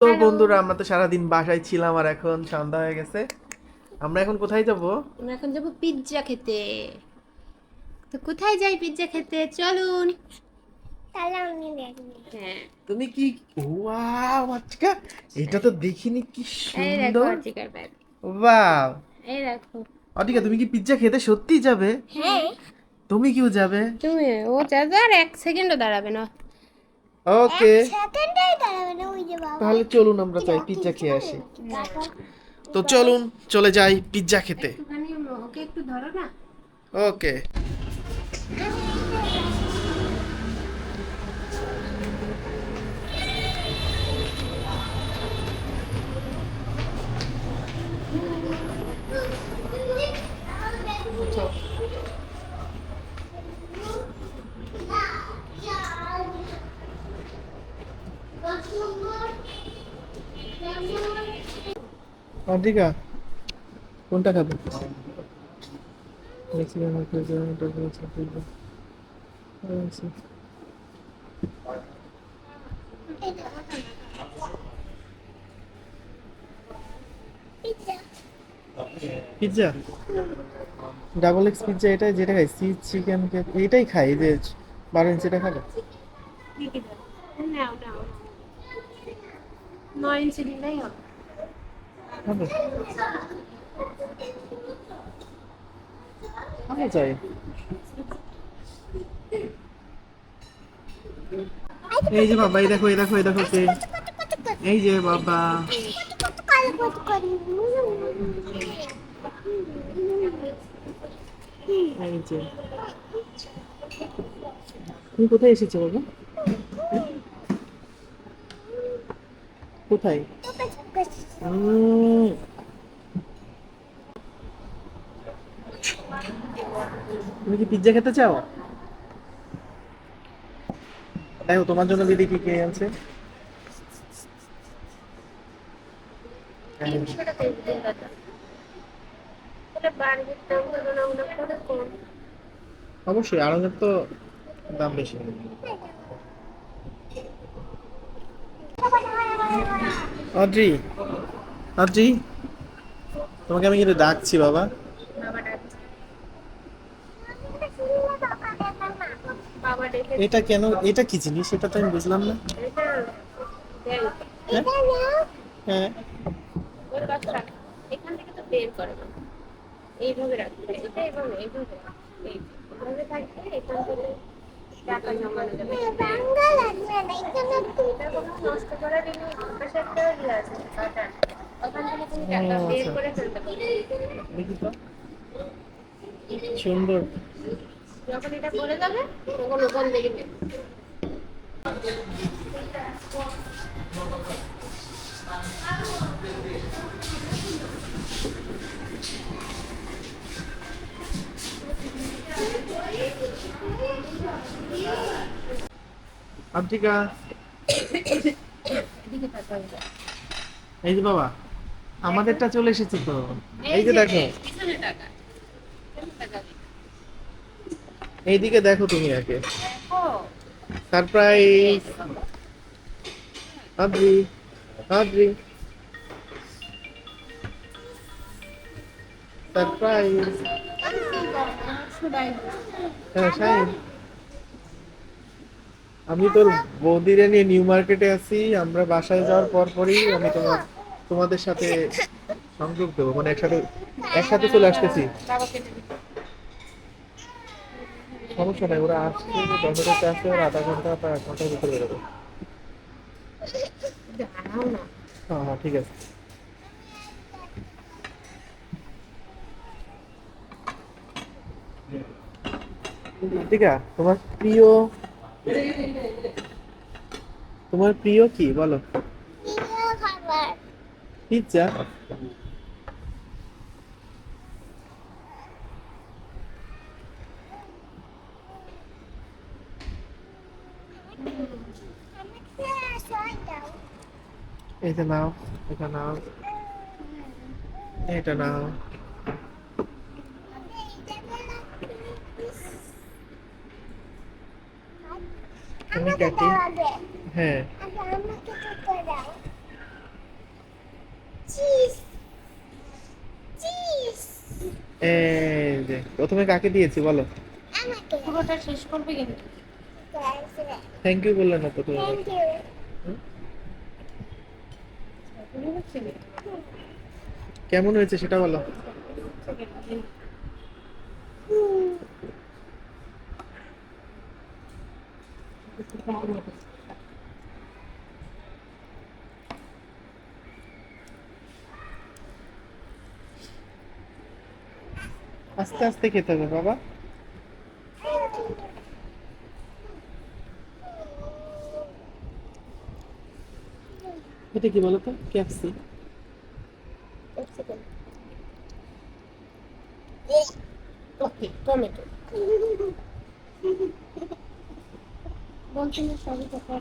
তো বন্ধুরা আমরা তো সারাদিন বাসায় ছিলাম আর এখন সন্ধ্যা হয়ে গেছে। আমরা এখন কোথায় যাব? আমরা এখন যাব পিৎজা খেতে। তো কোথায় যাই পিৎজা খেতে? চলুন। হ্যাঁ। তুমি কি ওয়াও আজকা এটা তো দেখিনি কি সুন্দর। ওয়াও এই দেখো। অটিকা তুমি কি পিৎজা খেতে সত্যি যাবে? হ্যাঁ। তুমি কিও যাবে? তুমি ও যাবে আর এক সেকেন্ডও দাঁড়াবে না। ওকে তাহলে চলুন আমরা যাই পিৎজা খেয়ে আসি। তো চলুন চলে যাই পিৎজা খেতে। ওকে না কোনটা খাবে? Mexican pizza double X pizza এটাই যেটা খাই সি চিকেন এটাই খাই যে বারো ইঞ্চিটা খাবে? নাও নয় ইঞ্চি দিলেই হবে। খাবে খাবে চাই এই যে বাবা, এই দেখো এই দেখো এই দেখো কে? এই যে বাবা। এই যে। তুমি কোথায় এসেছ বাবা? কোথায়? তুমি কি পিৎজা খেতে চাও? দেখো তোমার জন্য দিদি কি কে আনছে? কম। অবশ্যই আড়ঙের তো দাম বেশি। অদ্রি অদ্রি তোমাকে আমি কিন্তু ডাকছি, বাবা। এটা কেন, এটা কি জিনিস? এটা তো আমি বুঝলাম না। এখান থেকে তো বের করে এইভাবে রাখবে এটা এবং এইভাবে এইভাবে থাকবে এখান থেকে টাকা জমানো যাবে এটা কোনো নষ্ট করার জন্য পাশে একটা আছে বাটন আচ্ছা। সুন্দর। যখন এটা করে যাবে তখন ওখান থেকে বের আবদিকা। এই যে বাবা। আমাদেরটা চলে এসেছে তো। এই যে দেখো। এইদিকে দেখো তুমি আগে সারপ্রাইজ আদ্রি আদ্রি সারপ্রাইজ হ্যাঁ আমি তোর বৌদিরে নিয়ে নিউ মার্কেটে আছি আমরা বাসায় যাওয়ার পর পরই আমি তোমার তোমাদের সাথে সংযোগ দেবো মানে একসাথে একসাথে চলে আসতেছি। সমস্যা নাই ওরা আসছে দশটাতে আসছে ওরা আধা ঘণ্টা বা এক ঘণ্টার ভিতরে বেরোবে। হ্যাঁ হ্যাঁ ঠিক আছে। তোমার প্রিয় তোমার প্রিয় কি? বলো। পিৎজা এটা নাও এটা নাও এটা নাও তুমি কাটি হ্যাঁ আমাকে তো দাও প্রথমে কাকে দিয়েছি বলো? পুরোটা শেষ করবে কিন্তু। থ্যাংক ইউ বললে না তো কেমন হয়েছে সেটা বলো। Thank you. আস্তে আস্তে খেতে হবে বাবা। এটা কি বলো তো? ক্যাপসি টমেটো বলছি না সবই কথা